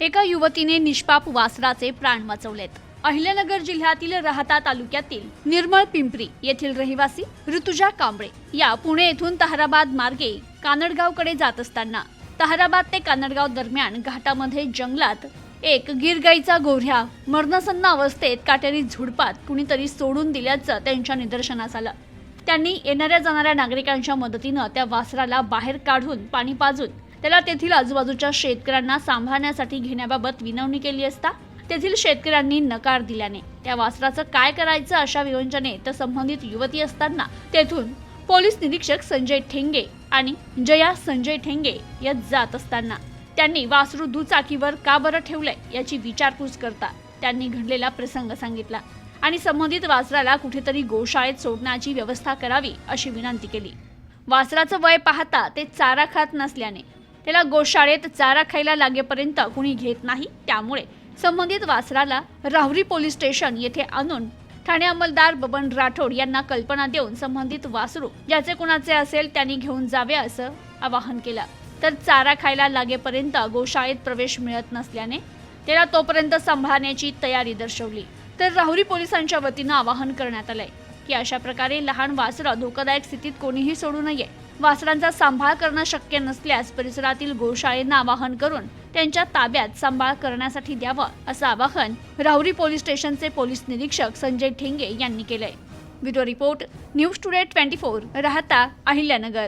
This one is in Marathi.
एका युवतीने निष्पाप वासराचे प्राण वाचवलेत. अहिल्यानगर जिल्ह्यातील राहता तालुक्यातील निर्मळ पिंपरी येथील रहिवासी ऋतुजा कांबळे या पुणे येथून ताहराबाद मार्गे कानडगावकडे जात असताना ताहराबाद ते कानडगाव दरम्यान घाटामध्ये जंगलात एक गिरगाईचा गोऱ्ह्या मरणसन्न अवस्थेत काटेरी झुडपात कुणीतरी सोडून दिल्याचं त्यांच्या निदर्शनास आलं. त्यांनी येणाऱ्या जाणाऱ्या नागरिकांच्या मदतीनं त्या वासराला बाहेर काढून पाणी पाजून त्याला तेथील आजूबाजूच्या शेतकऱ्यांना सांभाळण्यासाठी घेण्याबाबत विनवणी केली असता तेथील शेतकऱ्यांनी नकार दिल्याने. त्या वासराचं काय करायचं अशा विवंचनेत संबंधित युवती असताना तेथून पोलीस निरीक्षक संजय ठेंगे आणि जया संजय ठेंगे यात जात असताना त्यांनी वासरू दुचाकीवर का बरं ठेवलंय याची विचारपूस करता त्यांनी घडलेला प्रसंग सांगितला आणि संबंधित वासराला कुठेतरी गोशाळेत सोडण्याची व्यवस्था करावी अशी विनंती केली. वासराचं वय पाहता ते चारा खात नसल्याने त्याला गोशाळेत चारा खायला लागेपर्यंत कुणी घेत नाही. त्यामुळे संबंधित वासराला राहुरी पोलीस स्टेशन येथे आणून ठाणे अंमलदार बबन राठोड यांना कल्पना देऊन संबंधित वासरू ज्याचे कुणाचे असेल त्यांनी घेऊन जावे असं आवाहन केलं. तर चारा खायला लागेपर्यंत गोशाळेत प्रवेश मिळत नसल्याने त्याला तोपर्यंत सांभाळण्याची तयारी दर्शवली. तर राहुरी पोलिसांच्या वतीनं आवाहन करण्यात आलंय की अशा प्रकारे लहान वासरं धोकादायक स्थितीत कोणीही सोडू नये. वासरांचा सांभाळ करणं शक्य नसल्यास परिसरातील गोशाळेंना आवाहन करून त्यांच्या ताब्यात सांभाळ करण्यासाठी द्यावं असं आवाहन राहुरी पोलीस स्टेशनचे पोलीस निरीक्षक संजय ठेंगे यांनी केलंय. Bureau report news today twenty four Rahata Ahilyanagar.